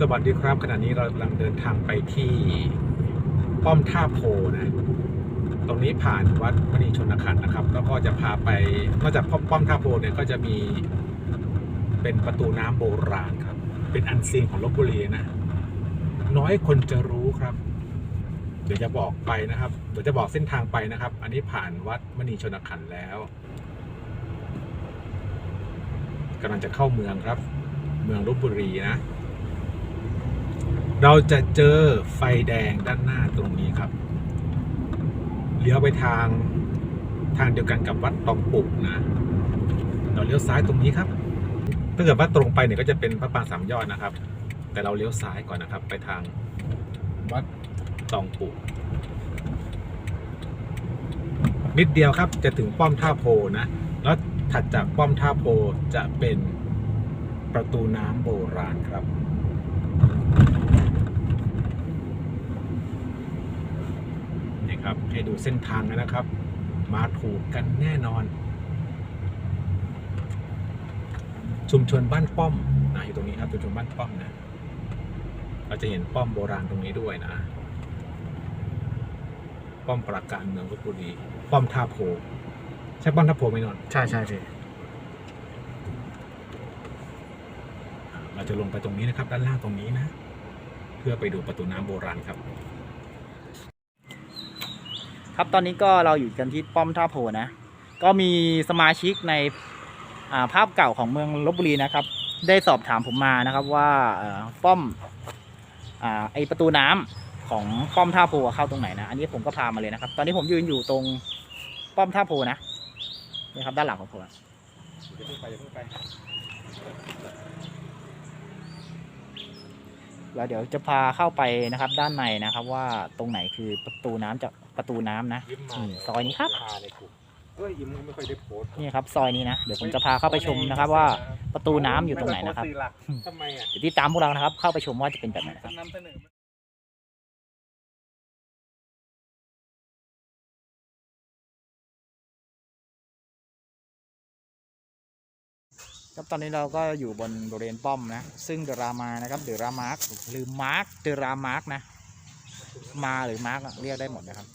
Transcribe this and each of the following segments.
สวัสดีครับขณะนี้เรากำลังเดินทางไปที่ป้อมท่าโพนะ ตรงนี้ผ่านวัดมณีชนขันนะครับ แล้วก็จะพาไปนอกจากป้อมท่าโพเนี่ยก็จะมีเป็นประตูน้ำโบราณครับ เป็นอันซีนของลบบุรีนะ น้อยคนจะรู้ครับ เดี๋ยวจะบอกไปนะครับ เดี๋ยวจะบอกเส้นทางไปนะครับ อันนี้ผ่านวัดมณีชนขันแล้วกำลังจะเข้าเมืองครับ เมืองลบบุรีนะ เราจะเจอไฟแดงด้านหน้าตรงนี้ครับ เลี้ยวไปทางทางเดียวกันกับวัดตองปุกนะ เราเลี้ยวซ้ายตรงนี้ครับ ถ้าเกิดว่าตรงไปเนี่ยก็จะเป็นพระปางสามยอดนะครับ แต่เราเลี้ยวซ้ายก่อนนะครับ ไปทางวัดตองปุกนิดเดียวครับ จะถึงป้อมท่าโพนะ แล้วถัดจากป้อมท่าโพจะเป็นประตูน้ำโบราณครับ นี่ครับ ให้ดูเส้นทางนะครับ มาถูกกันแน่นอน ชุมชนบ้านป้อมนะอยู่ตรงนี้ครับชุมชนบ้านป้อมนะเราจะเห็นป้อมโบราณตรงนี้ด้วยนะ ป้อมปราการเมืองลบบุรีป้อมท่าโพใช่ป้อมท่าโพไหมนนท์ใช่ใช่พี่อ่าเราจะลงไปตรงนี้นะครับ ด้านล่างตรงนี้นะ เพื่อไปดูประตูน้ำโบราณครับ ครับตอนนี้ก็เราอยู่กันที่ป้อมท่าโพนะ ก็มีสมาชิกในาภาพเก่าของเมืองลบบุรีนะครับ ได้สอบถามผมมานะครับว่าป้อมอไอประตูน้ำของป้อมท่าโพเข้าตรงไหนนะอันนี้ผมก็พามาเลยนะครับ ตอนนี้ผมยืนอยู่ตรงป้อมท่าโพนะนี่ครับด้านหลังของผมอะอย่าเพิ่งไปอย่าเพิ่งไปแล้วเดี๋ยวจะพาเข้าไปนะครับด้านในนะครับว่าตรงไหนคือประตูน้ำจาก ประตูน้ำนะยิ้มมานี่ซอยนี้ครับพาในกลุ่มเอ้ยยิ้มไม่ค่อยได้โพสต์นี่ครับซอยนี้นะ เดี๋ยวผมจะพาเข้าไปชมนะครับว่าประตูน้ำอยู่ตรงไหนนะครับทำไมอะเดี๋ยวติดตามพวกเรานะครับ เข้าไปชมว่าจะเป็นแบบไหนนะครับ นำเสนอครับตอนนี้เราก็อยู่บนบริเวณป้อมนะ ซึ่งเดรามานะครับเดรามาร์กหรือมาร์กเดรามาร์กนะ มาหรือมาร์กเรียกได้หมดนะครับ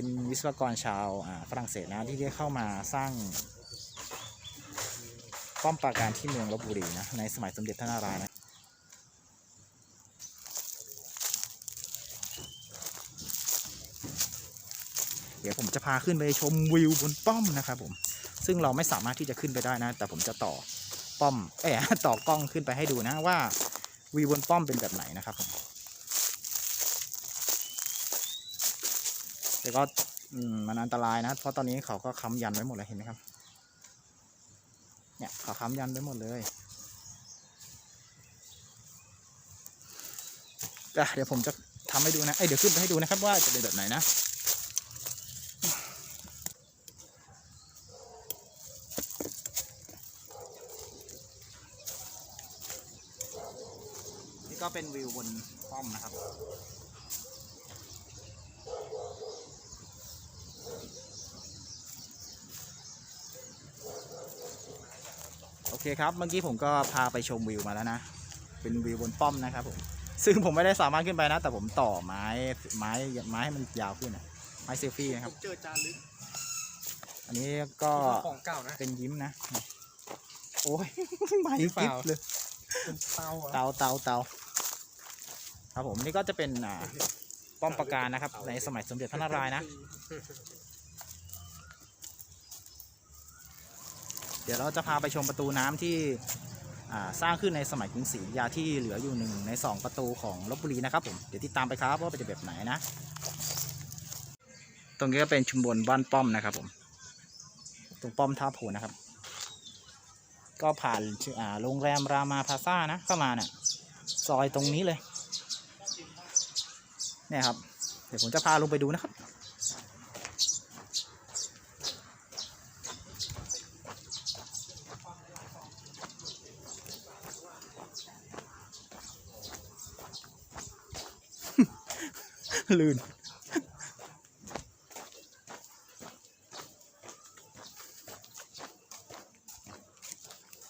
เป็นวิศวกรชาวฝรั่งเศสนะที่ได้เข้ามาสร้างป้อมปราการที่เมืองลบบุรีนะในสมัยสมเด็จพระนารายณ์นะเดี๋ยวผมจะพาขึ้นไปชมวิวบนป้อมนะครับผม ซึ่งเราไม่สามารถที่จะขึ้นไปได้นะ แต่ผมจะต่อป้อมเอ้ยต่อกล้องขึ้นไปให้ดูนะว่าวิวบนป้อมเป็นแบบไหนนะครับผม แต่ก็อมันอันตรายนะ เพราะตอนนี้เขาก็ค้ำยันไว้หมดเลยเห็นไหมครับ เนี่ยเขาค้ำยันไว้หมดเลยเดี๋ยวผมจะทำให้ดูนะ เอ้ยเดี๋ยวขึ้นไปให้ดูนะครับว่าจะเป็นแบบไหนนะ นี่ก็เป็นวิวบนป้อมนะครับ โอเคครับ เมื่อกี้ผมก็พาไปชมวิวมาแล้วนะ เป็นวิวบนป้อมนะครับผม ซึ่งผมไม่ได้สามารถขึ้นไปนะ แต่ผมต่อไม้ไม้ไม้ให้มันยาวขึ้นนะไม้เซลฟี่นะครับ เจอจานลึก อันนี้ก็ของเก่านะ เป็นยิ้มนะ โอ้ยไม้หรือเปกิ๊บล่าเลยเป็นเตาเตาเตาเตาครับผมนี่ก็จะเป็นอ่าป้อมปราการนะครับ ในสมัยสมเด็จพระนารายณ์นะ ดี๋ยวเราจะพาไปชมประตูน้ำที่สร้างขึ้นในสมัยกรุงศรีอยุธยาที่เหลืออยู่หนึ่งในสองประตูของลบบุรีนะครับผมเดี๋ยวติดตามไปครับว่าเป็นแบบไหนนะ ตรงนี้ก็เป็นชุมบนบ้านป้อมนะครับผมตรงป้อมท่าโพนะครับ ก็ผ่านโรงแรมรามาพาซ่านะเข้ามาเนี่ยซอยตรงนี้เลยเนี่ยครับ เดี๋ยวผมจะพาลงไปดูนะครับ ลื่น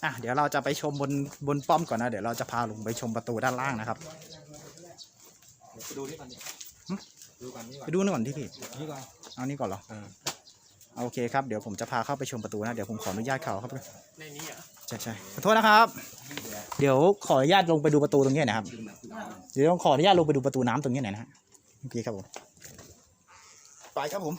อะเดี๋ยวเราจะไปชมบนบนป้อมก่อนนะ เดี๋ยวเราจะพาลงไปชมประตูด้านล่างนะครับไปดูนี่ก่อนดูก่อนนี่ก่อไปนดูนี่ก่อนที่พี่นี่ก่อนเอานี่ก่อนเหรออ่าโอเคครับเดี๋ยวผมจะพาเข้าไปชมประตูนะเดี๋ยวผมขออนุญาตเขาครับในนี้อะใช่ใช่ขอโทษนะครับ เดี๋ยวขออนุญาตลงไปดูประตูตรงนี้หนะครับ เดี๋ยวต้องขออนุญาตลงไปดูประตูน้ำตรงนี้หน่อยนะฮะ โอเคครับผม ไปครับผม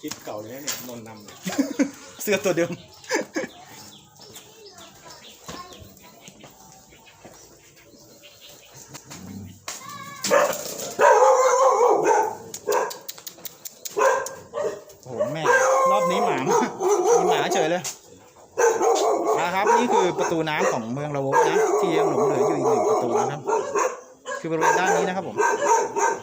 คลิปเก่าเลยนะเนี่ยนนนำเลยเสื้อตัวเดิม โอ้โหแม่ รอบนี้หมา มีหมาเฉยเลยนะครับ นี่คือประตูน้ำของเมืองละโวนะ ที่ยังหลงเหลืออยู่อีกหนึ่งประตูนะครับ คือบริเวณด้านนี้นะครับผม เป็นประตูน้ำ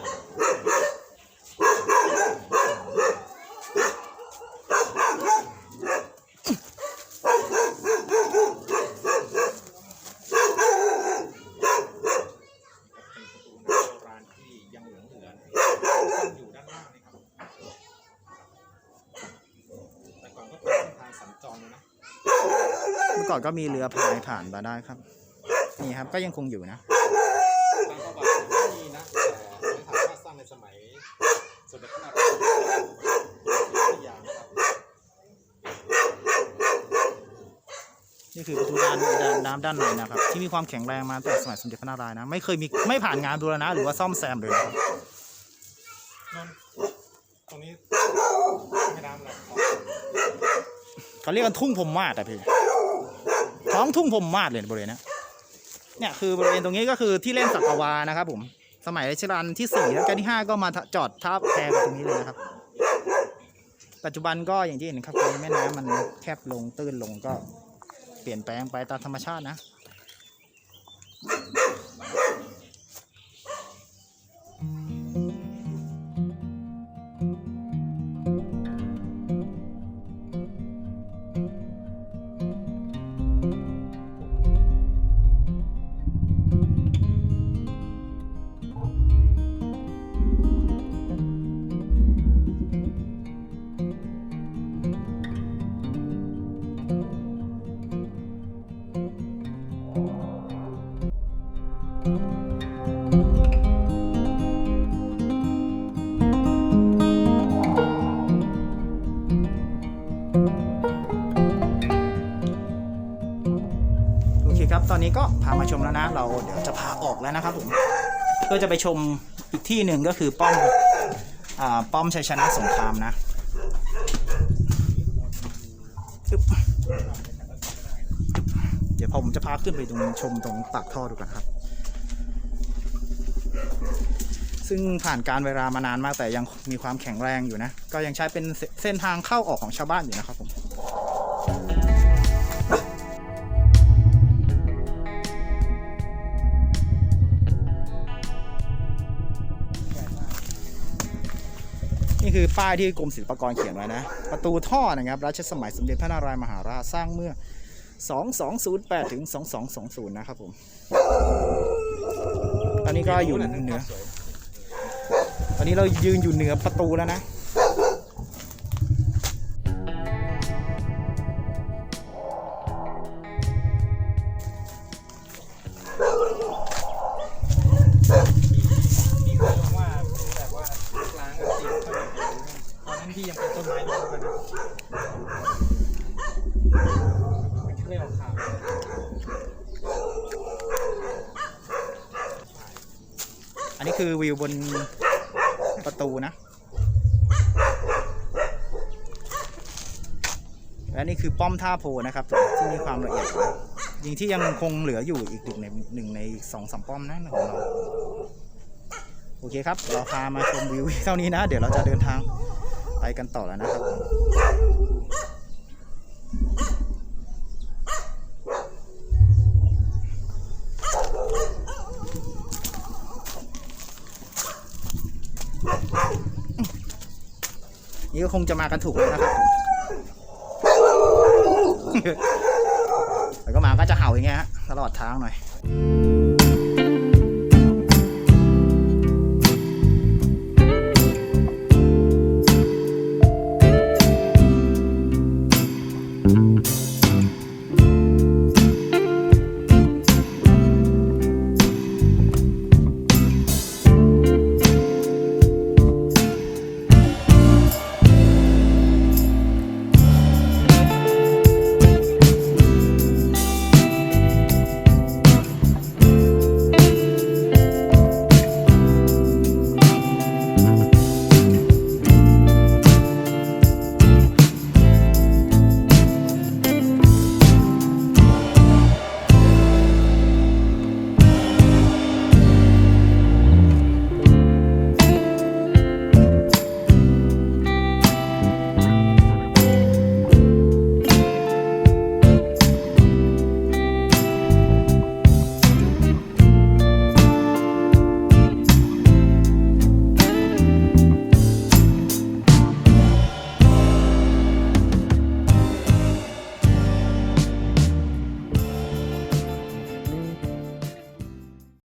โบราณที่ยังหลงเหลือซ่อนอยู่ด้านล่างนี่ครับแต่ก่อนก็เป็นเส้นทางสัญจร เมื่อก่อนก็มีเรือพายผ่านมาได้ครับ นี่ครับก็ยังคงอยู่นะบางประวัติไม่มีนะแต่ถามว่าสร้างในสมัยสมเด็จพระนเรศวรอยุธยานะครับนี่คือประตูด้านด้านน้ำด้านในนะครับ ที่มีความแข็งแรงมาตั้งแต่สมัยสมเด็จพระนารายณ์นะไม่เคยมีไม่ผ่านงานบูรณะหรือว่าซ่อมแซมเลยนะครับ นนท์ตรงนี้แม่น้ำอะไรของ เขาเรียกกันทุ่งพรมมาศอะพี่ท้องทุ่งพรมมาศเลยบริเวณนี้เนี่ยคือบริเวณตรงนี้ก็คือที่เล่นสักวานะครับผมสมัยรัชกาลที่สี่แล้วกันที่ห้าก็มาจอดทับแพกันตรงนี้เลยนะครับ ปัจจุบันก็อย่างที่เห็นครับแม่น้ำมันแคบลงตื้นลงก็เปลี่ยนแปลงไปตามธรรมชาตินะ ครับ ตอนนี้ก็พามาชมแล้วนะ เราเดี๋ยวจะพาออกแล้วนะครับผมเพื่อจะไปชมอีกที่หนึ่งก็คือป้อมอ่าป้อมชัยชนะสงครามนะเดี๋ยวผมจะพาขึ้นไปตรงชมตรงปากท่อดูกันครับ ซึ่งผ่านการเวลามานานมากแต่ยังมีความแข็งแรงอยู่นะ ก็ยังใช้เป็นเสเส้นทางเข้าออกของชาวบ้านอยู่นะครับผม ป้ายที่กรมศิลปากรเขียนไว้นะ ประตูท่อนะครับรัชสมัยสมเด็จพระนารายมหาราชสร้างเมื่อ 2208 ถึง 2220 นะครับผม ตอนนี้ก็อยู่เหนือ ตอนนี้เรายืนอยู่เหนือประตูแล้วนะ คือวิวบนประตูนะ และนี่คือป้อมท่าโพนะครับ ที่มีความละเอียดยิงที่ยังคงเหลืออยู่อีกหนึ่งในหนึ่งในสองสามป้อมนะของเราโอเคครับ เราพามาชมวิวเท่านี้นะ เดี๋ยวเราจะเดินทางไปกันต่อแล้วนะครับ นี่ก็คงจะมากันถูกแล้วนะครับ แล้วก็หมาก็จะเห่าอย่างเงี้ยฮะตลอดทางหน่อย